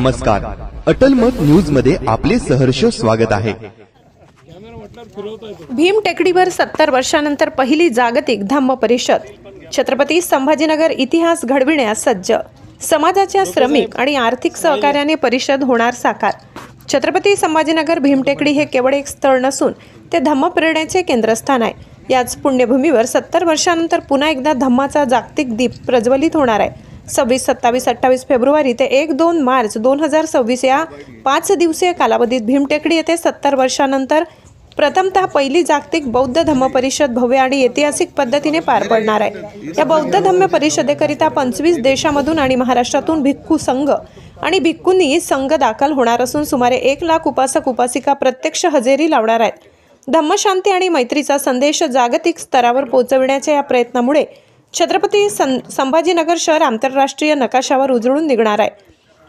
नमस्कार. अटल मत न्यूजमध्ये आपले सहर्ष स्वागत आहे. भीम टेकडीवर सत्तर वर्षानंतर पहिली जागतिक धम्म परिषद. छत्रपती संभाजीनगर इतिहास घडविण्यास सज्ज. समाजाच्या श्रमिक आणि आर्थिक सहकार्याने परिषद होणार साकार. छत्रपती संभाजीनगर भीमटेकडी हे केवळ एक स्थळ नसून ते धम्म प्रेरणेचे केंद्रस्थान आहे. याच पुण्यभूमीवर सत्तर वर्षानंतर पुन्हा एकदा धम्माचा जागतिक दीप प्रज्वलित होणार आहे. सव्वीस सत्तावीस अठ्ठावीस फेब्रुवारी ते एक दोन मार्च दोन हजार सव्वीस या पाच दिवसीय कालावधीत भीमटेकडी येथे सत्तर वर्षानंतर प्रथमतः पहिली जागतिक बौद्ध धम्म परिषद भव्य आणि ऐतिहासिक पद्धतीने पार पडणार आहे. या बौद्ध धम्म परिषदेकरिता पंचवीस देशामधून आणि महाराष्ट्रातून भिक्खू संघ आणि भिक्खूंनी संघ दाखल होणार असून सुमारे एक लाख उपासक उपासिका प्रत्यक्ष हजेरी लावणार आहेत. धम्मशांती आणि मैत्रीचा संदेश जागतिक स्तरावर पोहोचविण्याच्या या प्रयत्नामुळे छत्रपती सं संभाजीनगर शहर आंतरराष्ट्रीय नकाशावर उजळून निघणार आहे.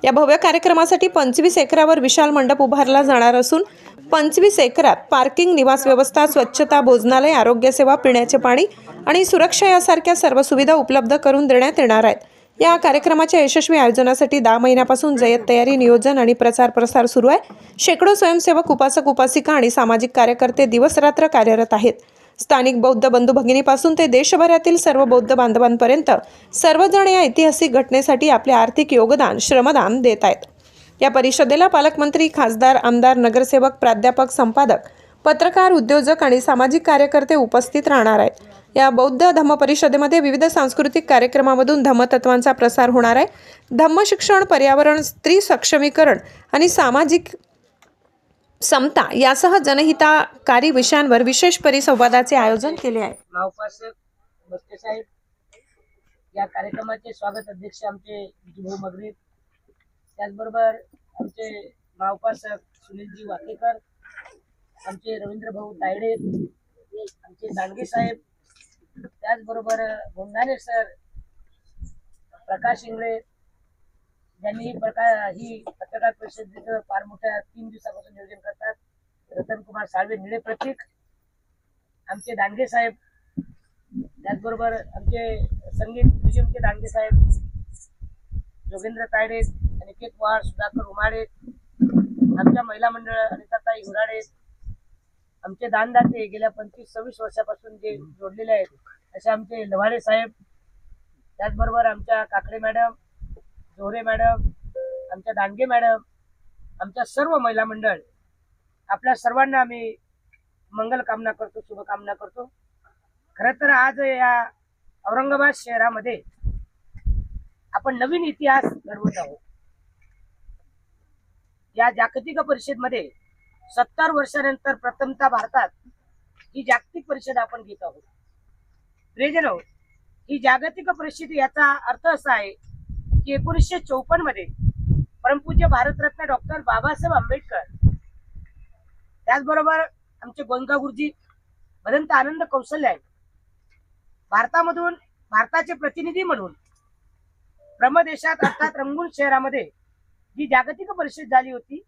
या भव्य कार्यक्रमासाठी पंचवीस एकरावर विशाल मंडप उभारला जाणार असून पंचवीस एकरात पार्किंग निवास व्यवस्था स्वच्छता भोजनालय आरोग्यसेवा पिण्याचे पाणी आणि सुरक्षा यासारख्या सर्व सुविधा उपलब्ध करून देण्यात येणार आहेत. या कार्यक्रमाच्या यशस्वी आयोजनासाठी दहा महिन्यापासून जय्यत तयारी नियोजन आणि प्रचार प्रसार सुरू आहे. शेकडो स्वयंसेवक उपासक उपासिका आणि सामाजिक कार्यकर्ते दिवसरात्र कार्यरत आहेत. स्थानिक बौद्ध बंधू भगिनीपासून ते देशभरातील सर्व बौद्ध बांधवांपर्यंत सर्वजण या ऐतिहासिक घटनेसाठी आपले आर्थिक योगदान श्रमदान देत आहेत. या परिषदेला पालकमंत्री खासदार आमदार नगरसेवक प्राध्यापक संपादक पत्रकार उद्योजक आणि सामाजिक कार्यकर्ते उपस्थित राहणार आहेत. या बौद्ध धम्म परिषदेमध्ये विविध सांस्कृतिक कार्यक्रमामधून धम्मतत्वांचा प्रसार होणार आहे. धम्म शिक्षण पर्यावरण स्त्री सक्षमीकरण आणि सामाजिक समता यासह जनहिताकारी विषयांवर विशेष परिसंवादाचे आयोजन केले आहे. मावपासक साहेब या कार्यक्रमाचे स्वागत अध्यक्ष आमचे विजूभाऊ मगरे त्याचबरोबर आमचे महाउपासक सुनीलजी वाकेकर आमचे रवींद्र भाऊ तायडे आमचे दांडगे साहेब त्याचबरोबर गोंधाने सर प्रकाश इंगळे ज्यांनी ही प्रकार ही पत्रकार परिषदेचं फार मोठ्या तीन दिवसापासून नियोजन करतात. रतन कुमार साळवे निळे प्रतीक आमचे दांडगे साहेब त्याचबरोबर आमचे संगीत म्युझियमचे दांडगे साहेब जोगेंद्र तायडे अनिकेत पवार सुधाकर उमाडे आमच्या महिला मंडळ अनिताताई हुराडे आमचे दानदाते गेल्या पंचवीस सव्वीस वर्षापासून जे जोडलेले आहेत असे आमचे लव्हाडे साहेब त्याचबरोबर आमच्या काकडे मॅडम जोहरे मॅडम आमच्या दांगे मॅडम आमच्या सर्व महिला मंडळ आपल्या सर्वांना आम्ही मंगल कामना करतो शुभकामना करतो. खरं तर आज या औरंगाबाद शहरामध्ये आपण नवीन इतिहास घडवत आहोत. या जागतिक परिषदमध्ये सत्तर वर्षानंतर प्रथमतः भारतात ही जागतिक परिषद आपण घेत आहोत. प्रियजनो ही जागतिक परिषद याचा अर्थ असा आहे की एकोणीसशे चौपन्नमध्ये परमपूज्य भारतरत्न डॉक्टर बाबासाहेब आंबेडकर. त्याचबरोबर आमचे गोंगा गुरुजी भदंत आनंद कौशल्य आहे भारतामधून भारताचे प्रतिनिधी म्हणून ब्रह्मदेशात अर्थात रंगून शहरामध्ये जी जागतिक परिषद झाली होती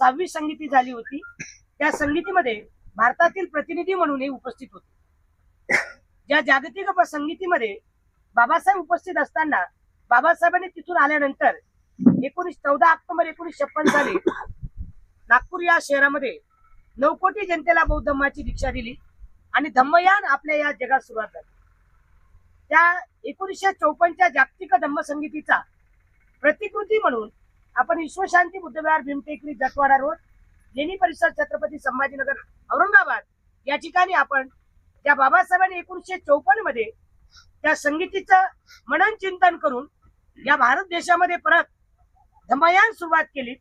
सहावी संगीती झाली होती त्या संगीतीमध्ये भारतातील प्रतिनिधी म्हणून हे उपस्थित होते. ज्या जागतिक संगीतीमध्ये बाबासाहेब उपस्थित असताना बाबासाहेबांनी तिथून आल्यानंतर एकोणीस चौदा ऑक्टोबर एकोणीसशे छप्पन साली नागपूर या शहरामध्ये नऊ कोटी जनतेला बौद्ध धम्माची दीक्षा दिली आणि धम्मयान आपल्या या जगात सुरुवात झाली. त्या एकोणीसशे चौपन्नच्या जागतिक धम्म संगीतीचा प्रतिकृती म्हणून आपण विश्वशांती बुद्धविहार भीमटेकरी जटवाडा रोड लेणी परिसर छत्रपती संभाजीनगर औरंगाबाद या ठिकाणी आपण त्या बाबासाहेबांनी एकोणीसशे चौपन्नमध्ये त्या संगीतीचं मनन चिंतन करून या भारत देशामध्ये परत धमयान सुरुवात केली.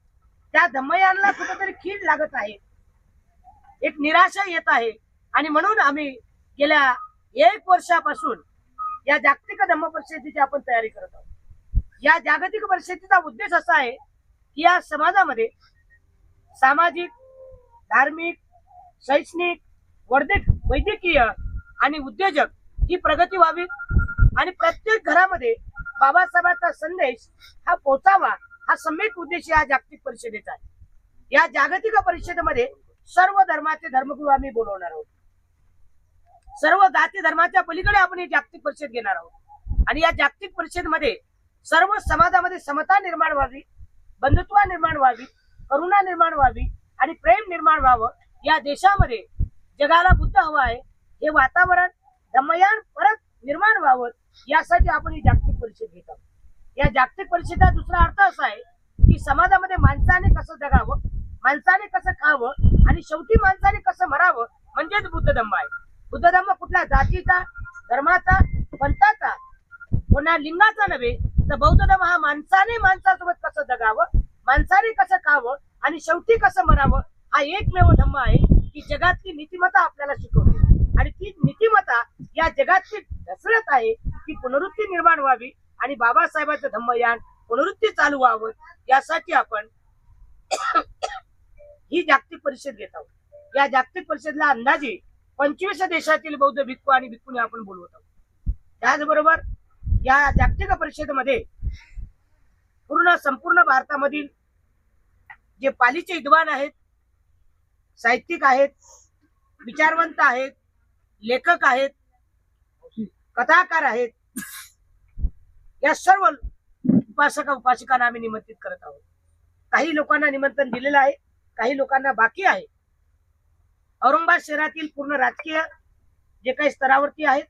त्या धमयानला कुठेतरी कीड लागत आहे. एक निराशा येत आहे. आणि म्हणून आम्ही गेल्या एक वर्षापासून या जागतिक धम्म परिषदेची आपण तयारी करत आहोत. या जागतिक परिषदेचा उद्देश असा आहे की या समाजामध्ये सामाजिक धार्मिक शैक्षणिक वर्धिक वैद्यकीय आणि उद्योजक ही प्रगती व्हावी. आणि प्रत्येक घरामध्ये बाबासाहेबांचा संदेश हा पोचावा हा सम्यक उद्देश या जागतिक परिषदेचा आहे. या जागतिक परिषदेमध्ये सर्व धर्माचे धर्मगुरू आम्ही बोलवणार आहोत. सर्व जाती धर्माच्या पलीकडे आपण ही जागतिक परिषद घेणार आहोत. आणि या जागतिक परिषदेमध्ये सर्व समाजामध्ये समता निर्माण व्हावी बंधुत्व निर्माण व्हावी करुणा निर्माण व्हावी आणि प्रेम निर्माण व्हावं या देशामध्ये जगाला बुद्ध हवं आहे. हे वातावरण दमयान परत निर्माण व्हावं यासाठी आपण ही जागतिक परिषद घेत. आहोत या जागतिक परिषदेचा दुसरा अर्थ असा आहे की समाजामध्ये माणसाने कसं जगावं माणसाने कसं खावं आणि शेवटी माणसाने कसं मरावं म्हणजेच बुद्ध धम्म आहे. बुद्ध धम्म कुठल्या जातीचा धर्माचा पंथाचा? कोणा लिंगाचा नव्हे तर बौद्ध धर्म हा माणसाने माणसासोबत कसं जगावं माणसाने कसं खावं आणि शेवटी कसं मरावं हा एकमेव धम्म आहे की जगातली नीतिमत्ता आपल्याला शिकवते. आणि ती नीतिमत्ता या जगाची ढसळत आहे की पुनरुत्ती निर्माण व्हावी आणि बाबासाहेबांचं धम्मयान पुनरुत्ती चालू व्हावं यासाठी आपण ही जागतिक परिषद घेत आहोत. या जागतिक परिषदेला अंदाजे पंचवीस देशातील बौद्ध भिक्खू आणि भिक्खूने आपण बोलवत आहोत. त्याचबरोबर या जागतिक परिषदेमध्ये पूर्ण संपूर्ण भारतामधील जे पालीचे विद्वान आहेत साहित्यिक आहेत विचारवंत आहेत लेखक आहेत कथाकार आहेत. या सर्व उपासक उपासिकांना आम्ही निमंत्रित करत आहोत. काही लोकांना निमंत्रण दिलेलं आहे काही लोकांना बाकी आहे. औरंगाबाद शहरातील पूर्ण राजकीय जे काही स्तरावरती आहेत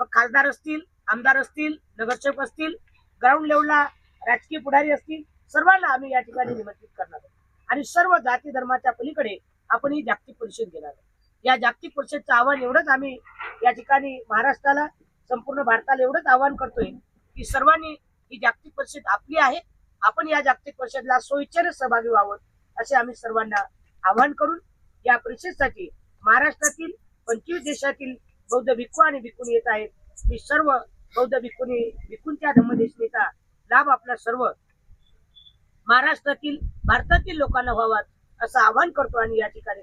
मग खासदार असतील आमदार असतील नगरसेवक असतील ग्राउंड लेवलला राजकीय पुढारी असतील सर्वांना आम्ही या ठिकाणी निमंत्रित करणार आहोत. आणि सर्व जाती धर्माच्या पलीकडे आपण ही जागतिक परिषद घेणार आहोत. या जागतिक परिषदचं आव्हान एवढंच आम्ही या ठिकाणी महाराष्ट्राला संपूर्ण भारताला एवढंच आव्हान करतोय की सर्वांनी ही जागतिक परिषद आपली आहे. आपण या जागतिक परिषदला सोयीच्याने सहभागी व्हावं असे आम्ही सर्वांना आवाहन करून या परिषदेसाठी महाराष्ट्रातील पंचवीस देशातील बौद्ध भिक्खू आणि भिक्खूनी येत आहेत. मी सर्व बौद्ध भिक्खूनी भिक्खूंच्या धम्मदेशनेचा लाभ आपला सर्व महाराष्ट्रातील भारतातील लोकांना व्हावा असं आवाहन करतो आणि या ठिकाणी